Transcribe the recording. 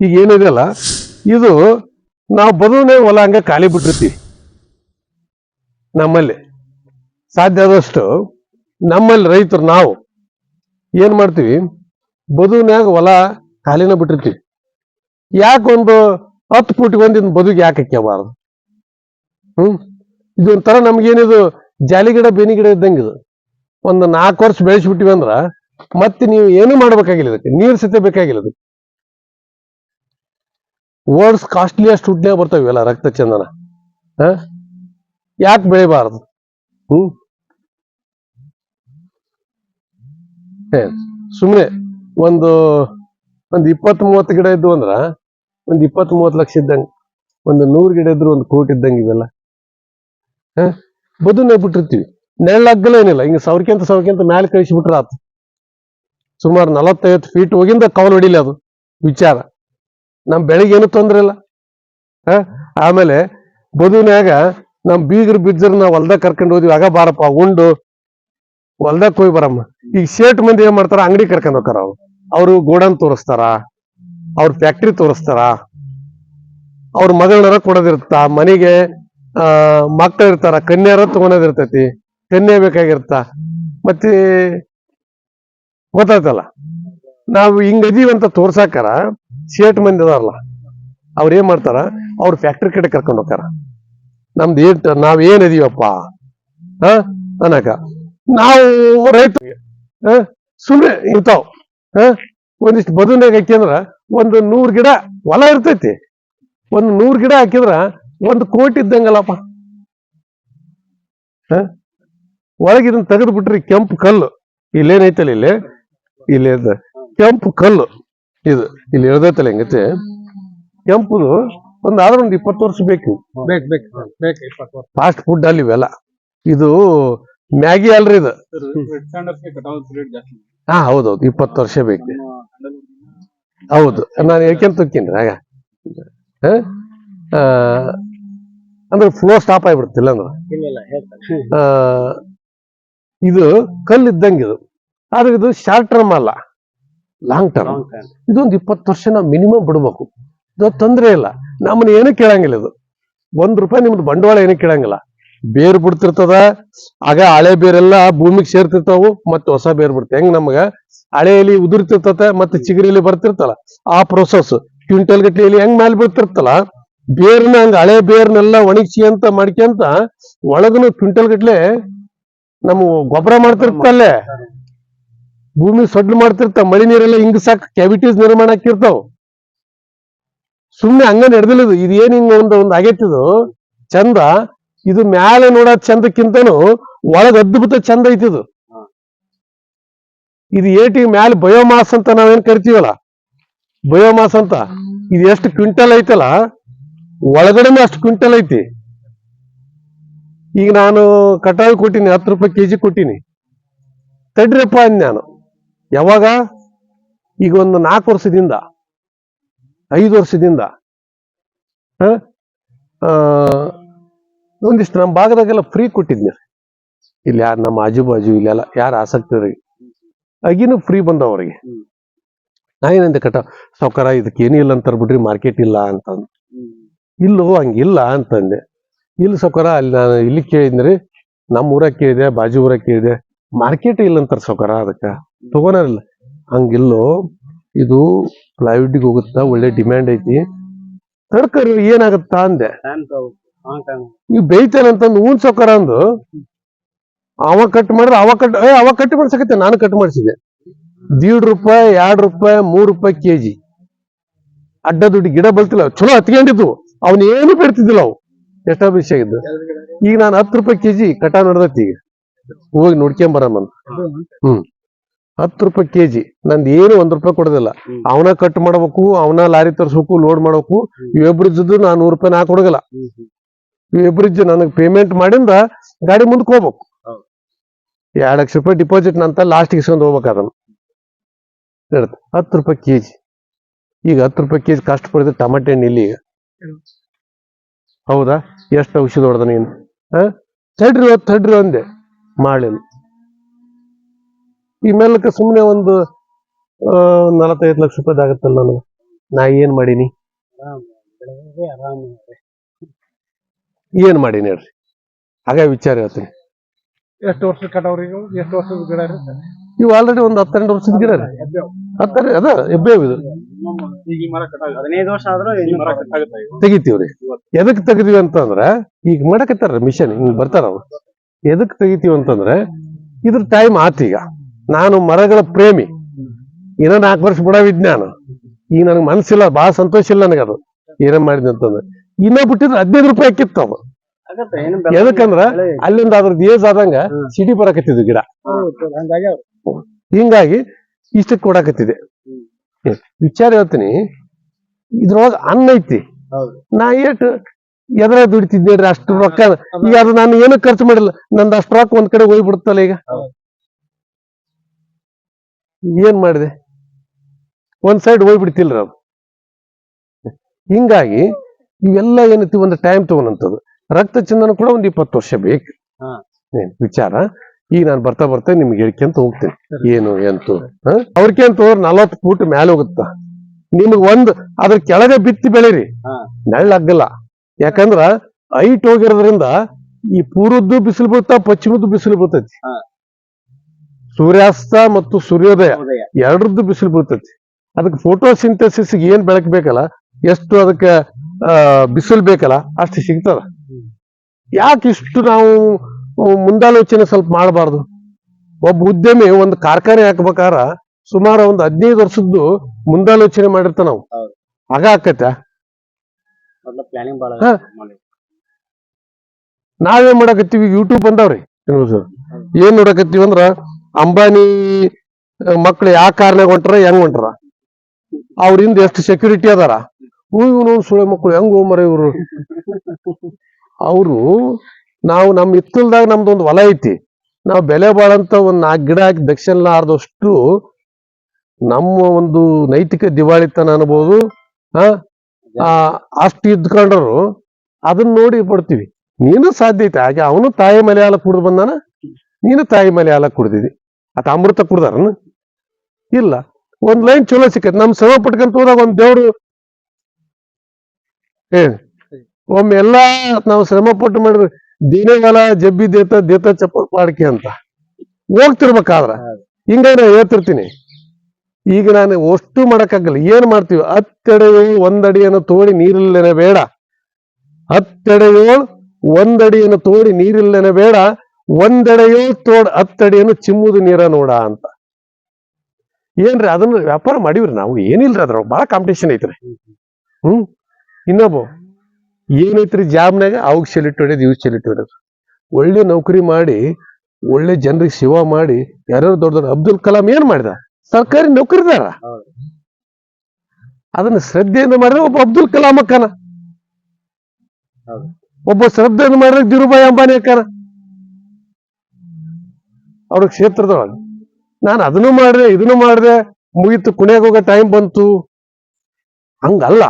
ಈಗ ಏನಿದೆಯಲ್ಲ ಇದು ನಾವು ಬದುವನೇ ಹೊಲ ಹಂಗ ಖಾಲಿ ಬಿಟ್ಟಿರ್ತೀವಿ. ನಮ್ಮಲ್ಲಿ ಸಾಧ್ಯ ಆದಷ್ಟು ನಮ್ಮಲ್ಲಿ ರೈತರು ನಾವು ಏನ್ ಮಾಡ್ತೀವಿ? ಬದುವಿನ್ಯಾಗ ಹೊಲ ಖಾಲಿನ ಬಿಟ್ಟಿರ್ತೀವಿ. ಯಾಕೆ ಒಂದು ಹತ್ತು ಒಂದಿನ ಬದುಗೆ ಯಾಕೆ ಹಾಕ್ಯಬಾರದು? ಹ್ಮ್? ಇದೊಂಥರ ನಮ್ಗೇನಿದು ಜಾಲಿ ಗಿಡ, ಬೇನಿ ಗಿಡ ಇದ್ದಂಗೆ ಇದು. ಒಂದು ನಾಲ್ಕು ವರ್ಷ ಬೆಳೆಸ್ಬಿಟ್ಟಿವಿ ಅಂದ್ರ ಮತ್ತೆ ನೀವು ಏನು ಮಾಡ್ಬೇಕಾಗಿಲ್ಲ ಇದಕ್ಕೆ? ನೀರು ಸತೆ ಬೇಕಾಗಿಲ್ಲ ಇದಕ್ಕೆ. ವರ್ಡ್ಸ್ ಕಾಸ್ಟ್ಲಿಯಸ್ಟ್ ಹುಡ್ನೇ ಬರ್ತವೆ ಇವೆಲ್ಲ ರಕ್ತ ಚಂದನ ಯಾಕೆ ಬೆಳಿಬಾರದು? ಹ್ಮ್? ಸುಮ್ಮನೆ ಒಂದು ಒಂದು ಇಪ್ಪತ್ತು ಮೂವತ್ತು ಗಿಡ ಇದ್ದು ಅಂದ್ರ, ಒಂದು ಇಪ್ಪತ್ತು ಮೂವತ್ತು ಲಕ್ಷ ಇದ್ದಂಗೆ, ಒಂದು ನೂರು ಗಿಡ ಇದ್ರು ಒಂದು ಕೋಟಿ ಇದ್ದಂಗೆ ಇವೆಲ್ಲ. ಹ? ಬದುನೆ ಬಿಟ್ಟಿರ್ತೀವಿ ನೆಳ್ಳಗ್ಗಲ ಏನಿಲ್ಲ. ಹಿಂಗೆ ಸಾವಿರಕ್ಕಿಂತ ಸಾವಿರಕ್ಕಿಂತ ಮ್ಯಾಲೆ ಕಳಿಸಿ ಆತು. ಸುಮಾರು ನಲವತ್ತೈವತ್ತು ಫೀಟ್ ಹೋಗಿಂದ ಕವಲ್ ಹೊಡಿಲಿ ಅದು. ವಿಚಾರ. ನಮ್ ಬೆಳಿಗ್ಗೆ ಏನು ತೊಂದ್ರೆ ಇಲ್ಲ. ಆಮೇಲೆ ಬದುನ್ಯಾಗ ನಮ್ಮ ಬೀಗರು ಬಿಜ್ಜರ್ ನಾವು ಹೊಲ್ದಾಗ ಕರ್ಕೊಂಡು ಹೋದ್ವಿ. ಆಗ ಬಾರಪ್ಪ ಉಂಡು ಹೊಲ್ದಾಗ ಹೋಗಿ ಬರಮ್ಮ. ಈಗ ಶೇಟ್ ಮಂದಿ ಏನ್ ಮಾಡ್ತಾರ? ಅಂಗಡಿ ಕರ್ಕೊಂಡ್ ಹೋಗ್ತಾರ ಅವ್ರು. ಅವರು ಗೋಡನ್ ತೋರಿಸ್ತಾರ, ಅವ್ರ ಫ್ಯಾಕ್ಟ್ರಿ ತೋರಿಸ್ತಾರ. ಅವ್ರ ಮಗಳನ್ನ ಕೊಡೋದಿರುತ್ತ ಮನೆಗೆ, ಆ ಮಕ್ಕಳು ಇರ್ತಾರ ಕನ್ಯಾರ ತಗೊಳೋದಿರ್ತೈತಿ ಕನ್ಯೆ ಬೇಕಾಗಿರ್ತ. ಮತ್ತೆ ಗೊತ್ತಾಯ್ತಲ್ಲ? ನಾವು ಹಿಂಗದೀವಂತ ತೋರ್ಸಾಕಾರ ಶೇಟ್ ಮಂದಿ ಅದಾರಲ್ಲ, ಅವ್ರ ಏನ್ ಮಾಡ್ತಾರ? ಅವ್ರ ಫ್ಯಾಕ್ಟ್ರಿ ಕಡೆ ಕರ್ಕೊಂಡು ಹೋಗ್ತಾರ. ನಮ್ದು ಏನ್ ನಾವ್ ಏನ್ ಇದೀವಪ್ಪ? ಹ? ಅನ್ನಕ. ನಾವು ರೈತ ಸುಮ್ನೆ ಇರ್ತಾವ್ ಹ? ಒಂದಿಷ್ಟು ಬದುನಾಗ ಅಂದ್ರೆ ಒಂದು ನೂರ್ ಗಿಡ ಹೊಲ ಇರ್ತೈತಿ. ಒಂದು ನೂರ್ ಗಿಡ ಹಾಕಿದ್ರ ಒಂದು ಕೋಟಿ ಇದ್ದಂಗಲ್ಲಪ್ಪ. ಹ? ಒಳಗೆ ಇದನ್ನ ತೆಗೆದು ಬಿಟ್ರಿ ಕೆಂಪು ಕಲ್ಲು. ಇಲ್ಲೇನೈತಲ್ಲ ಇಲ್ಲಿ? ಇಲ್ಲಿ ಕೆಂಪು ಕಲ್ಲು. ಇದು ಇಲ್ಲಿ ಇಳ್ದೈತಲ್ಲ ಹೆಂಗತಿ? ಕೆಂಪುದು ಒಂದ್ ಆದ್ರೆ ಒಂದ್ ಇಪ್ಪತ್ತು ವರ್ಷ ಬೇಕು. ಬೇಕು ಬೇಕು ಬೇಕು ಇಪ್ಪತ್ತು ವರ್ಷ. ಫಾಸ್ಟ್ ಫುಡ್ ಅಲ್ಲಿ ಇವೆಲ್ಲ. ಇದು ಮ್ಯಾಗಿ ಅಲ್ರಿ ಇದು. ಹಾ ಹೌದೌದು ಇಪ್ಪತ್ತು ವರ್ಷ ಬೇಕು. ಹೌದು ನಾನು ಹೇಳ್ಕೊಂತ ಹೋಗ್ತೀನಿ ಆಗ. ಅಂದ್ರೆ ಫ್ಲೋ ಸ್ಟಾಪ್ ಆಗ್ಬಿಡ್ತಿಲ್ಲ ಅಂದ್ರೆ ಇದು ಕಲ್ಲು ಇದ್ದಂಗೆ ಇದು ಆದ್ರೆ ಇದು ಶಾರ್ಟ್ ಟರ್ಮ್ ಅಲ್ಲ. ಲಾಂಗ್ ಟರ್ಮ್ ಇದೊಂದು ಇಪ್ಪತ್ತು ವರ್ಷ ನಾವು ಮಿನಿಮಮ್ ಬಿಡಬೇಕು. ಇದು ತೊಂದರೆ ಇಲ್ಲ. ನಮ್ಮನ್ನ ಏನು ಕೇಳಂಗಿಲ್ಲ ಇದು. ಒಂದ್ ರೂಪಾಯಿ ನಿಮ್ದು ಬಂಡವಾಳ ಏನು ಕೇಳಂಗಿಲ್ಲ. ಬೇರ್ ಬಿಡ್ತಿರ್ತದ ಆಗ ಹಳೆ ಬೇರೆಲ್ಲ ಭೂಮಿಗೆ ಸೇರ್ತಿರ್ತಾವು ಮತ್ತೆ ಹೊಸ ಬೇರ್ ಬಿಡ್ತೇವೆ ಹೆಂಗ್ ನಮಗ? ಹಳೆ ಎಲಿ ಉದುರ್ತಿರ್ತತೆ ಮತ್ತೆ ಚಿಗುರಿ ಎಲಿ ಬರ್ತಿರ್ತಲ್ಲ. ಆ ಪ್ರೊಸೆಸ್ ಕ್ವಿಂಟಲ್ ಗಟ್ಲೆ ಎಲಿ ಹೆಂಗ್ ಮೇಲೆ ಬಿಡ್ತಿರ್ತಲ್ಲ ಬೇರ್ನ ಹಂಗ ಹಳೆ ಬೇರ್ನೆಲ್ಲ ಒಣಗಿಸಿ ಅಂತ ಮಾಡ್ಕೊಂತ ಒಳಗನು ಕ್ವಿಂಟಲ್ ಗಟ್ಲೆ ನಮ್ಮ ಗೊಬ್ಬರ ಮಾಡ್ತಿರ್ತಲ್ಲೇ. ಭೂಮಿ ಸೊಡ್ಲು ಮಾಡ್ತಿರ್ತಾವ, ಮಳಿ ನೀರೆಲ್ಲ ಹಿಂಗ್ ಸಾಕ ಕ್ಯಾವಿಟೀಸ್ ನಿರ್ಮಾಣ ಆಕಿರ್ತಾವ ಸುಮ್ನೆ ಹಂಗ ನಡೆದಿಲ್ಲ ಇದು. ಇದು ಏನ್ ಹಿಂಗ ಒಂದು ಒಂದು ಆಗೈತಿದು ಚಂದ. ಇದು ಮ್ಯಾಲೆ ನೋಡೋ ಚಂದಕ್ಕಿಂತನು ಒಳಗ್ ಅದ್ಭುತ ಚಂದ ಐತಿದು ಇದು. ಏಟಿ ಮ್ಯಾಲ ಬಯೋಮಾಸ್ ಅಂತ ನಾವೇನ್ ಕರಿತೀವಲ್ಲ? ಬಯೋಮಾಸ್ ಅಂತ. ಇದು ಎಷ್ಟು ಕ್ವಿಂಟಲ್ ಐತಲ್ಲ? ಒಳಗಡೆನೆ ಅಷ್ಟು ಕ್ವಿಂಟಲ್ ಐತಿ. ಈಗ ನಾನು ಕಟಾವು ಕೊಟ್ಟಿನಿ, ಹತ್ತು ರೂಪಾಯಿ ಕೆಜಿ ಕೊಟ್ಟಿನಿ. ತಡ್ರಿಪ್ಪ ಅಂದ್ ನಾನು. ಯಾವಾಗ? ಈಗ ಒಂದು ನಾಲ್ಕು ವರ್ಷದಿಂದ, ಐದು ವರ್ಷದಿಂದ? ಒಂದಿಷ್ಟು ನಮ್ಮ ಭಾಗದಾಗೆಲ್ಲ ಫ್ರೀ ಕೊಟ್ಟಿದ್ನಿ. ಇಲ್ಲಿ ಯಾರು ನಮ್ಮ ಆಜು ಬಾಜು ಇಲ್ಲೆಲ್ಲ ಯಾರು ಆಸಕ್ತರಿಗೆ, ಆಗಿನೂ ಫ್ರೀ ಬಂದವ ಅವ್ರಿಗೆ. ನಾ ಏನಂದೆ ಕಟ, ಸಾವ್ಕಾರ ಇದಕ್ಕೆ ಏನೂ ಇಲ್ಲ ಅಂತಾರೆ ಬಿಡ್ರಿ ಮಾರ್ಕೆಟ್ ಇಲ್ಲ ಅಂತಂದು. ಇಲ್ಲೋ ಹಂಗಿಲ್ಲ ಅಂತಂದೆ. ಇಲ್ಲಿ ಸೌಕರ ಅಲ್ಲಿ ನಾನು ಇಲ್ಲಿ ಕೇಳಿದ್ರಿ ನಮ್ಮ ಊರಾಗ ಕೇಳಿದೆ, ಬಾಜು ಊರಾಗ ಕೇಳಿದೆ ಮಾರ್ಕೆಟ್ ಇಲ್ಲ ಅಂತಾರೆ ಸಾವ್ಕಾರ ಅದಕ್ಕ. ತಗೋನಾರಿಲ್ಲ ಹಂಗಿಲ್ಲೋ ಇದು ಪ್ಲೈವುಡ್ಗೆ ಹೋಗುತ್ತ ಒಳ್ಳೆ ಡಿಮ್ಯಾಂಡ್ ಐತಿ. ತರಕಾರಿ ಏನಾಗತ್ತ ಅಂದೆ? ನೀವು ಬೇಯ್ತೇನಂತಂದು ಹೂನ್ ಸೊಕ್ಕರ ಅಂದು? ಅವ ಕಟ್ ಮಾಡಿದ್ರೆ ಅವ ಕಟ್ ಅವ ಕಟ್ ಮಾಡ್ಸಕತ್ತೆ ನಾನು ಕಟ್ ಮಾಡಿಸಿದೆ. ದೀಡ್ ರೂಪಾಯಿ ಎರಡ್ ರೂಪಾಯಿ ಮೂರ್ ರೂಪಾಯಿ ಕೆಜಿ. ಅಡ್ಡ ದುಡ್ಡು ಗಿಡ ಬಲ್ತಿಲ್ಲ ಚಲೋ ಹತ್ಕೊಂಡಿದ್ವು. ಅವನ್ ಏನು ಬೆಡ್ತಿದ್ದಿಲ್ಲ ಅವು. ಎಷ್ಟೋ ವಿಷಯ ಆಗಿದ್ದು. ಈಗ ನಾನು ಹತ್ತು ರೂಪಾಯಿ ಕೆಜಿ ಕಟಾವ್ ನಡೆದೈತಿ ಈಗ. ಹೋಗಿ ನೋಡ್ಕೊಂಡ್ ಬರಮ್ಮನ್ ಹ್ಮ್. ಹತ್ತು ರೂಪಾಯಿ ಕೆಜಿ. ನಂದು ಏನು ಒಂದ್ ರೂಪಾಯಿ ಕೊಡೋದಿಲ್ಲ. ಅವನ ಕಟ್ ಮಾಡ್ಬೇಕು ಅವನ ಲಾರಿ ತರ್ಸ್ಬೇಕು ಲೋಡ್ ಮಾಡ್ಬೇಕು ಇವೆಬ್ರಿದ್ದು ನಾನು ನೂರು ರೂಪಾಯಿ ನಾ ಕೊಡೋದಿಲ್ಲ. ಇವೆಬ್ರಿಜ್ ನನಗೆ ಪೇಮೆಂಟ್ ಮಾಡಿಂದ ಗಾಡಿ ಮುಂದಕ್ಕೆ ಹೋಗ್ಬೇಕು. ಎರಡು ಲಕ್ಷ ರೂಪಾಯಿ ಡಿಪಾಸಿಟ್ ನಂತ ಲಾಸ್ಟ್ ಇಸ್ಕೊಂಡ್ ಹೋಗ್ಬೇಕು ಅದನ್ನ. ಹತ್ತು ರೂಪಾಯಿ ಕೆಜಿ. ಈಗ ಹತ್ತು ರೂಪಾಯಿ ಕೆಜಿ ಕಷ್ಟ ಪಡಿದ್ರೆ ಟಮಾಟೆ ಹಣ್ಣು ಇಲ್ಲಿ ಈಗ? ಹೌದಾ? ಎಷ್ಟು ಔಷಧ ಹೊಡೆದ ನೀನು ಹಾ ತಡ್ರಿ ತಡ್ರಿ ಅಂದೆ ಮಾಡಿಲ್ಲ ಈ ಮೇಲಕ್ಕೆ ಸುಮ್ಮನೆ ಒಂದು ನಲವತ್ತೈದು ಲಕ್ಷ ರೂಪಾಯಿ ಆಗತ್ತಲ್ಲ ನನಗೆ. ನಾ ಏನ್ ಮಾಡೀನಿ? ಏನ್ ಮಾಡೀನಿ ಹೇಳ್ರಿ? ಹಾಗೆ ವಿಚಾರ ಹೇಳ್ತೀನಿ. ಎಷ್ಟು ವರ್ಷ ಕಟಾವ್ರಿ? ಎಷ್ಟು ವರ್ಷದ ಗಿಡ ಇವು ಆಲ್ರೆಡಿ ಒಂದು ಹತ್ತೆರಡು ವರ್ಷದ ಗಿಡ ರೀ. ಹತ್ತರ ಅದ ಎಬ್ಬೇವ್ ಇದು. ಈಗ ಹದಿನೈದು ವರ್ಷ ಆದ್ರೂ ಈಗ. ತೆಗಿತೀವ್ರಿ ಎದಕ್ ತೆಗಿತೀವಿ ಅಂತಂದ್ರ ಈಗ ಮಾಡಕತ್ತಾರ ಮಿಷನ್ ಹಿಂಗ್ ಬರ್ತಾರ ಅವ್ರು. ಎದಕ್ ತೆಗಿತೀವಿ ಅಂತಂದ್ರೆ ಇದ್ರ ಟೈಮ್ ಆತೀಗ ನಾನು ಮರಗಳ ಪ್ರೇಮಿ. ಇನ್ನೂ ನಾಲ್ಕು ವರ್ಷ ಬಿಡ ವಿಜ್ಞಾನ. ಈಗ ನನಗೆ ಮನ್ಸಿಲ್ಲ ಬಹಳ ಸಂತೋಷ ಇಲ್ಲ ನನಗದು. ಏನೇ ಮಾಡಿದ್ನಿ ಅಂತಂದ್ರೆ. ಇನ್ನ ಬಿಟ್ಟಿದ್ರೆ ಹದಿನೈದು ರೂಪಾಯಿ ಹಾಕಿತ್ತು ಅದು. ಏನು ಎದಕ್ಕಂದ್ರ ಅಲ್ಲಿಂದ ಅದ್ರ ಏಜ್ ಆದಂಗ ಸಿಡಿ ಬರಕತ್ತಿದ್ವು ಗಿಡ. ಹಂಗಾಗಿ ಇಷ್ಟಕ್ಕೆ ಕೊಡಾಕತ್ತಿದೆ ವಿಚಾರ ಹೇಳ್ತೀನಿ. ಇದ್ರೊಳಗ ಅನ್ನ ಐತಿ. ನಾ ಏಟು ಎದ್ರ ದುಡಿತಿದ್ದೇನ್ರಿ ಅಷ್ಟು ರೊಕ್ಕ ಈಗ ಅದು ನಾನು ಏನು ಖರ್ಚು ಮಾಡಿಲ್ಲ. ನಂದು ಅಷ್ಟು ರೊಕ್ಕ ಒಂದ್ ಕಡೆ ಹೋಗ್ಬಿಡುತ್ತಲ್ಲ ಈಗ. ಏನ್ ಮಾಡಿದೆ? ಒಂದ್ ಸೈಡ್ ಹೋಗ್ಬಿಡ್ತಿಲ್ಲ ಅದು. ಹಿಂಗಾಗಿ ಇವೆಲ್ಲ ಏನೈತಿ ಒಂದು ಟೈಮ್ ತಗೊಂಡಂತದ್ದು ರಕ್ತ ಚಂದನ ಕೂಡ ಒಂದ್ ಇಪ್ಪತ್ತು ವರ್ಷ ಬೇಕು. ವಿಚಾರ. ಈಗ ನಾನು ಬರ್ತಾ ಬರ್ತಾ ನಿಮ್ಗೆ ಹೇಳ್ಕೊಂತ ಹೋಗ್ತೇನೆ. ಏನು ಎಂತು ಅವ್ರಿಗೆ ಅಂತ ಹೋದ್ರೆ ನಲವತ್ತು ಫೂಟ್ ಮೇಲೆ ಹೋಗುತ್ತ? ನಿಮ್ಗೆ ಒಂದ್ ಅದ್ರ ಕೆಳಗೆ ಬಿತ್ತಿ ಬೆಳಿರಿ. ನೆಳ್ಳಾಗಲ್ಲ ಯಾಕಂದ್ರ ಹೈಟ್ ಹೋಗಿರೋದ್ರಿಂದ ಈ ಪೂರ್ವದ್ದು ಬಿಸಿಲು ಬೀಳ್ತಾ ಪಶ್ಚಿಮದ್ದು ಬಿಸಿಲು ಬೀಳ್ತೈತಿ. ಸೂರ್ಯಾಸ್ತ ಮತ್ತು ಸೂರ್ಯೋದಯ ಎರಡ್ರದ್ದು ಬಿಸಿಲು ಬೀಳ್ತೈತಿ. ಅದಕ್ಕೆ ಫೋಟೋ ಸಿಂಥೆಸಿಸ್ ಏನ್ ಬೆಳಕ್ ಬೇಕಲ್ಲ ಎಷ್ಟು ಅದಕ್ಕೆ ಬಿಸಿಲು ಬೇಕಲ್ಲ ಅಷ್ಟು ಸಿಗ್ತದ. ಯಾಕೆ ಇಷ್ಟು ನಾವು ಮುಂದಾಲೋಚನೆ ಸ್ವಲ್ಪ ಮಾಡಬಾರ್ದು? ಒಬ್ಬ ಉದ್ಯಮಿ ಒಂದು ಕಾರ್ಖಾನೆ ಹಾಕ್ಬೇಕಾರ ಸುಮಾರು ಒಂದು ಹದಿನೈದು ವರ್ಷದ್ದು ಮುಂದಾಲೋಚನೆ ಮಾಡಿರ್ತಾನ ನಾವು. ಆಗ ಆಕೈತ ಪ್ಲಾನಿಂಗ್ ಬಾಳ ಹಾ. ನಾವೇನ್ ಮಾಡಕತ್ತೀವಿ? ಯೂಟ್ಯೂಬ್ ಬಂದಾವ್ರಿ ಏನ್ ನೋಡಕತ್ತೀವಿ ಅಂದ್ರ ಅಂಬಾನಿ ಮಕ್ಳು ಯಾವ ಕಾರ್ನಾಗ ಹೊಂಟ್ರ, ಹೆಂಗ್ ಹೊಂಟ್ರ? ಅವ್ರಿಂದ ಎಷ್ಟು ಸೆಕ್ಯೂರಿಟಿ ಅದಾರ? ಇವನು ಸುಳೆ ಮಕ್ಕಳು ಹೆಂಗ್ ಹೋಮರ ಇವ್ರು? ಅವರು, ನಾವು ನಮ್ ಹಿತ್ತಲ್ದಾಗ ನಮ್ದೊಂದು ಹೊಲ ಐತಿ. ನಾವು ಬೆಲೆ ಬಾಳಂತ ಒಂದ್ ನಾಲ್ಕು ಗಿಡ ಹಾಕಿ ದಕ್ಷಿಣ ಆರ್ದಷ್ಟು ನಮ್ಮ ಒಂದು ನೈತಿಕ ದಿವಾಳಿತನ ಅನ್ಬೋದು ಆ, ಅಷ್ಟು ಇದ್ಕೊಂಡ್ರು ಅದನ್ನ ನೋಡಿ ಪಡ್ತೀವಿ. ನೀನು ಸಾಧ್ಯ ಐತೆ. ಹಾಗೆ ಅವನು ತಾಯಿ ಮಲಯಾಳ ಕುಡಿದು ಬಂದಾನ, ನೀನು ತಾಯಿ ಮಲಯಾಳ ಕುಡ್ದಿದಿ. ಆತ ಅಮೃತ ಕುಡ್ದಾರನ? ಇಲ್ಲ. ಒಂದ್ ಲೈನ್ ಚಲೋ ಸಿಕ್ಕೈತಿ. ನಮ್ ಶ್ರಮ ಪಟ್ಕೊಂತ ಹೋದಾಗ ಒಂದ್ ದೇವ್ರು ಏ ಒಮ್ಮೆ ಎಲ್ಲಾ ನಾವು ಶ್ರಮ ಪಟ್ಟು ಮಾಡಿದ್ರೆ ದಿನೇ ಹೊಲ ಜಬ್ಬಿ ದೇತ ದೇತ ಚಪ್ಪಲ್ ಪಾಡ್ಕೆ ಅಂತ. ಹೋಗ್ತಿರ್ಬೇಕಾದ್ರ? ಹಿಂಗ ನಾ ಹೇಳ್ತಿರ್ತೀನಿ. ಈಗ ನಾನು ಅಷ್ಟು ಮಾಡಕ್ಕಾಗಲ್ಲ. ಏನ್ ಮಾಡ್ತೀವಿ? ಹತ್ತೆಡೆಯು ಒಂದಡಿಯನ್ನು ತೋಡಿ ನೀರಿಲ್ಲೇನೆ ಬೇಡ. ಹತ್ತೆಡೆಯು ಒಂದಡಿಯನ್ನು ತೋಡಿ ನೀರಿಲ್ಲೇನೆ ಬೇಡ. ಒಂದೆಡೆಯೋ ತೋಡ್ ಹತ್ತಡಿಯನ್ನು ಚಿಮ್ಮುದು ನೀರ ನೋಡ ಅಂತ. ಏನ್ರಿ ಅದನ್ನ ವ್ಯಾಪಾರ ಮಾಡಿವ್ರಿ ನಾವು? ಏನಿಲ್ರಿ ಅದ್ರ ಬಹಳ ಕಾಂಪಿಟೇಷನ್ ಐತ್ರಿ. ಹ್ಮ್? ಇನ್ನೊಬ್ಬ ಏನೈತ್ರಿ ಜಾಬ್ನಾಗ ಅವಾಗ ಸೆಲಿಟ್ ಹೊಡೆಯೋದು ಇವ್ ಸೆಲಿಟ್ ಹೊಡೆಯೋದು. ಒಳ್ಳೆ ನೌಕರಿ ಮಾಡಿ ಒಳ್ಳೆ ಜನರಿಗೆ ಸೇವಾ ಮಾಡಿ ಯಾರ್ಯಾರು ದೊಡ್ಡ ದೊಡ್ಡ ಅಬ್ದುಲ್ ಕಲಾಂ ಏನ್ ಮಾಡಿದ? ಸರ್ಕಾರಿ ನೌಕರಿದಾರ. ಅದನ್ನ ಶ್ರದ್ಧೆಯಿಂದ ಮಾಡಿದ್ರೆ ಒಬ್ಬ ಅಬ್ದುಲ್ ಕಲಾಂ ಅಕ್ಕನ. ಒಬ್ಬ ಶ್ರದ್ಧೆಯಿಂದ ಮಾಡಿದ್ರೆ ಧೀರುಭಾಯಿ ಅಂಬಾನಿ ಅಕ್ಕನ. ಅವ್ರ ಕ್ಷೇತ್ರದೊಳಗೆ. ನಾನು ಅದನ್ನು ಮಾಡಿದೆ ಇದನ್ನು ಮಾಡಿದೆ ಮುಗಿತು ಕುಣಿಯಾಗ ಹೋಗೋ ಟೈಮ್ ಬಂತು. ಹಂಗಲ್ಲ.